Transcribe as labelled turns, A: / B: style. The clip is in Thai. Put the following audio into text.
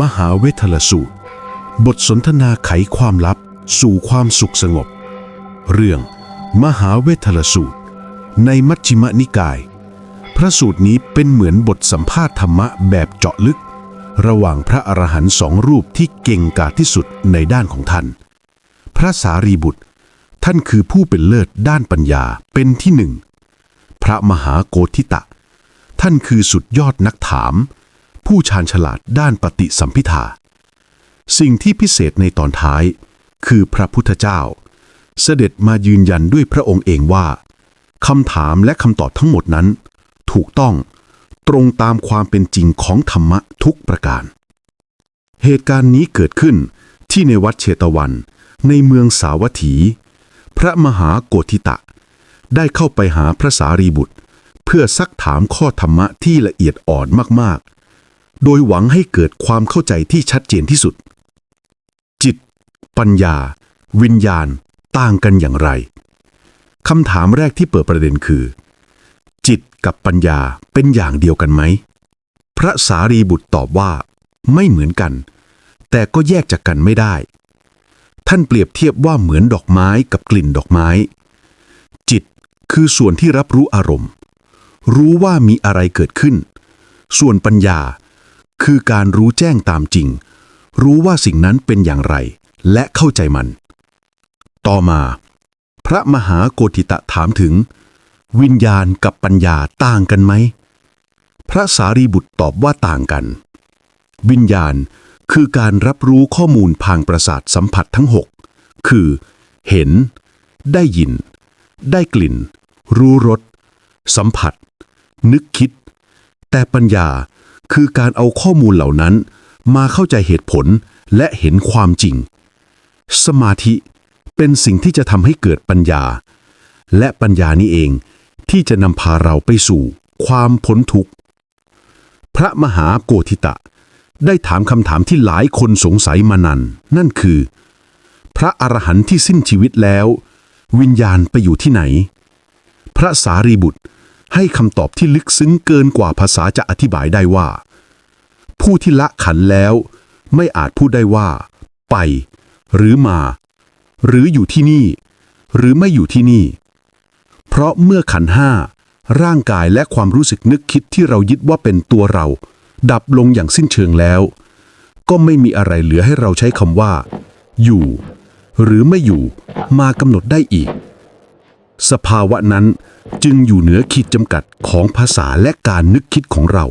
A: มหาเวทลสูตร บทสนทนาไขความลับสู่ความสุขสงบ เรื่อง มหาเวทลสูตร ในมัชฌิมนิกาย พระสูตรนี้เป็นเหมือนบทสัมภาษณ์ธรรมะแบบเจาะลึก ระหว่างพระอรหันต์สองรูปที่เก่งกาจที่สุดในด้านของท่าน พระสารีบุตร ท่านคือผู้เป็นเลิศด้านปัญญาเป็นที่หนึ่ง พระมหาโกธิตะ ท่านคือสุดยอดนักถาม ผู้ชาญฉลาดด้านปฏิสัมพิทาสิ่งที่พิเศษในตอนท้าย คือพระพุทธเจ้า เสด็จมายืนยันด้วยพระองค์เองว่าคำถามและคำตอบทั้งหมดนั้น ถูกต้องตรงตามความเป็นจริงของธรรมะทุกประการ เหตุการณ์นี้เกิดขึ้นที่ในวัดเชตวัน ในเมืองสาวัตถี พระมหาโกธิตะ ได้เข้าไปหาพระสารีบุตร เพื่อซักถามข้อธรรมะที่ละเอียดอ่อนมากๆ โดยหวังให้เกิดความเข้าใจที่ชัดเจนที่สุด จิต ปัญญา วิญญาณ ต่างกันอย่างไรคำถามแรกที่เปิดประเด็นคือ จิตกับปัญญาเป็นอย่างเดียวกันไหม พระสารีบุตรตอบว่า ไม่เหมือนกัน แต่ก็แยกจากกันไม่ได้ ท่านเปรียบเทียบว่าเหมือนดอกไม้กับกลิ่นดอกไม้ จิตคือส่วนที่รับรู้อารมณ์ รู้ว่ามีอะไรเกิดขึ้น ส่วนปัญญา คือการรู้แจ้งตามจริง รู้ว่าสิ่งนั้นเป็นอย่างไร และเข้าใจมัน ต่อมา พระมหาโกธิตะถามถึง วิญญาณกับปัญญาต่างกันไหม พระสารีบุตรตอบว่าต่างกัน วิญญาณคือการรับรู้ข้อมูลทางประสาทสัมผัสทั้งหกคือ เห็น ได้ยิน ได้กลิ่น รู้รส สัมผัส นึกคิด แต่ปัญญา คือการเอาข้อมูลเหล่านั้น มาเข้าใจเหตุผลและเห็นความจริง สมาธิเป็นสิ่งที่จะทำให้เกิดปัญญา และปัญญานี้เองที่จะนำพาเราไปสู่ ความพ้นทุกข์ พระมหาโกธิตะ ได้ถามคำถามที่หลายคนสงสัยมานานนั่นคือ พระอรหันต์ที่สิ้นชีวิตแล้ว วิญญาณไปอยู่ที่ไหน พระสารีบุตร ให้คำตอบที่ลึกซึ้งเกินกว่าภาษาจะอธิบายได้ว่า ผู้ที่ละขันแล้ว ไม่อาจพูดได้ว่า ไป หรือมา หรืออยู่ที่นี่ หรือไม่อยู่ที่นี่ เพราะเมื่อขันห้าร่างกายและความรู้สึกนึกคิดที่เรายึดว่าเป็นตัวเรา ดับลงอย่างสิ้นเชิงแล้ว ก็ไม่มีอะไรเหลือให้เราใช้คำว่า อยู่ หรือไม่อยู่มากำหนดได้อีก สภาวะนั้นจึงอยู่เหนือขีดจำกัดของภาษาและการนึกคิดของเรา